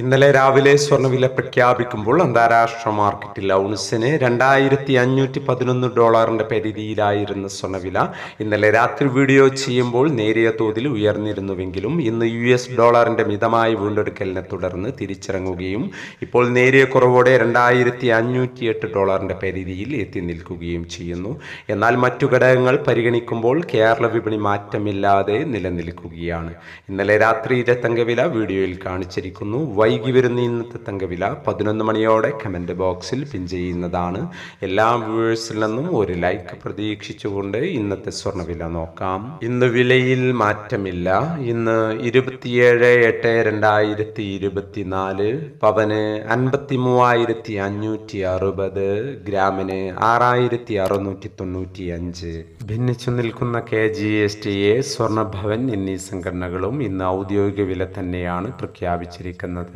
ഇന്നലെ രാവിലെ സ്വർണവില പ്രഖ്യാപിക്കുമ്പോൾ അന്താരാഷ്ട്ര മാർക്കറ്റിൽ ഔൺസിന് രണ്ടായിരത്തി അഞ്ഞൂറ്റി പതിനൊന്ന് ഡോളറിന്റെ പരിധിയിലായിരുന്ന സ്വർണവില ഇന്നലെ രാത്രി വീഡിയോ ചെയ്യുമ്പോൾ നേരിയ തോതിൽ ഉയർന്നിരുന്നുവെങ്കിലും ഇന്ന് യു എസ് ഡോളറിന്റെ മിതമായ വീണ്ടെടുക്കലിനെ തുടർന്ന് തിരിച്ചിറങ്ങുകയും ഇപ്പോൾ നേരിയ കുറവോടെ രണ്ടായിരത്തി അഞ്ഞൂറ്റി എട്ട് ഡോളറിന്റെ പരിധിയിൽ എത്തി നിൽക്കുകയും ചെയ്യുന്നു. എന്നാൽ മറ്റു ഘടകങ്ങൾ പരിഗണിക്കുമ്പോൾ കേരള വിപണി മാറ്റമില്ലാതെ നിലനിൽക്കുകയാണ്. ഇന്നലെ രാത്രി രാത്രിയിലെ വില വീഡിയോയിൽ കാണിച്ചിരിക്കുന്നു. വൈകി വരുന്ന ഇന്നത്തെ തങ്കവില പതിനൊന്ന് മണിയോടെ കമന്റ് ബോക്സിൽ പിൻ ചെയ്യുന്നതാണ്. എല്ലാ വ്യൂവേഴ്സിൽ നിന്നും ഒരു ലൈക്ക് പ്രതീക്ഷിച്ചുകൊണ്ട് ഇന്നത്തെ സ്വർണവില നോക്കാം. ഇന്ന് വിലയിൽ മാറ്റമില്ല. ഇന്ന് ഇരുപത്തിയേഴ് എട്ട് രണ്ടായിരത്തി ഇരുപത്തിനാല് പവന് അൻപത്തി മൂവായിരത്തി അഞ്ഞൂറ്റി അറുപത് ഗ്രാമിന് ആറായിരത്തി അറുന്നൂറ്റി തൊണ്ണൂറ്റി അഞ്ച് ഭിന്നിച്ചു നിൽക്കുന്ന K G S T A സ്വർണഭവൻ എന്നീ സംഘടനകളും ഇന്ന് ഔദ്യോഗിക വില തന്നെയാണ് പ്രഖ്യാപിച്ചിരിക്കുന്നത്.